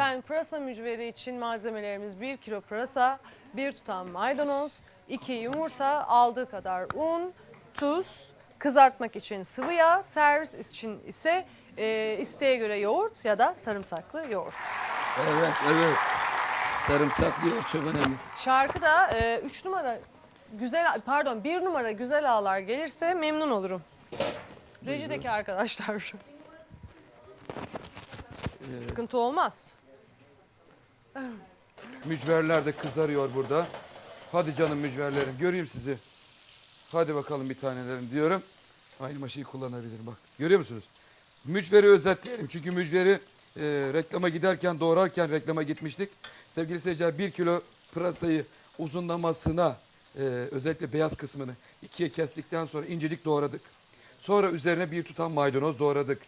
Efendim pırasa mücveri için malzemelerimiz 1 kilo pırasa, 1 tutam maydanoz, 2 yumurta, aldığı kadar un, tuz, kızartmak için sıvı yağ, servis için ise e, isteğe göre yoğurt ya da sarımsaklı yoğurt. Evet, evet. Sarımsak diyor çok önemli. Şarkıda 3 numara güzel pardon 1 numara güzel ağlar gelirse memnun olurum. Rejideki arkadaşlar. Sıkıntı olmaz. Mücverler de kızarıyor burada. Hadi canım mücverlerim göreyim sizi. Hadi bakalım bir tanelerim diyorum. Aynı maşayı kullanabilirim bak. Görüyor musunuz? Mücveri özetleyelim. Çünkü mücveri e, reklama giderken doğrarken reklama gitmiştik. Sevgili seyirciler bir kilo pırasayı uzunlamasına e, özellikle beyaz kısmını ikiye kestikten sonra incecik doğradık. Sonra üzerine bir tutam maydanoz doğradık.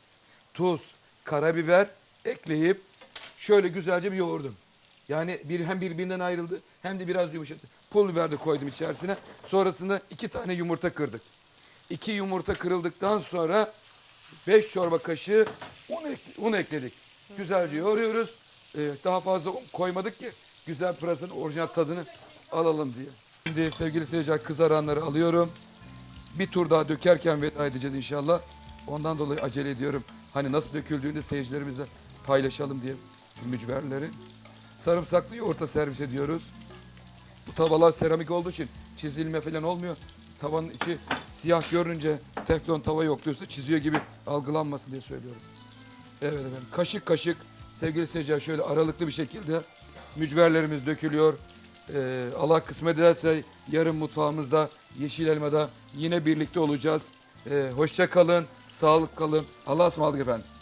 Tuz, karabiber ekleyip şöyle güzelce bir yoğurdum. Yani bir hem birbirinden ayrıldı hem de biraz yumuşadı. Pul biber de koydum içerisine. Sonrasında iki tane yumurta kırdık. İki yumurta kırıldıktan sonra beş çorba kaşığı un, ek- un ekledik. Güzelce yoğuruyoruz. Ee, daha fazla un koymadık ki güzel pırasanın orijinal tadını alalım diye. Şimdi sevgili seyirciler kızaranları alıyorum. Bir tur daha dökerken veda edeceğiz inşallah. Ondan dolayı acele ediyorum. Hani nasıl döküldüğünü seyircilerimizle paylaşalım diye mücverleri. Sarımsaklı yoğurta servis ediyoruz. Bu tavalar seramik olduğu için çizilme falan olmuyor. Tavanın içi siyah görünce teflon tava yok diyorsa çiziyor gibi algılanmasın diye söylüyorum. Evet efendim kaşık kaşık sevgili seyirciler şöyle aralıklı bir şekilde mücverlerimiz dökülüyor. Ee, Allah kısmet ederse yarın mutfağımızda Yeşil Elma'da yine birlikte olacağız. Ee, hoşça kalın, sağlık kalın. Allah'a ısmarladık efendim.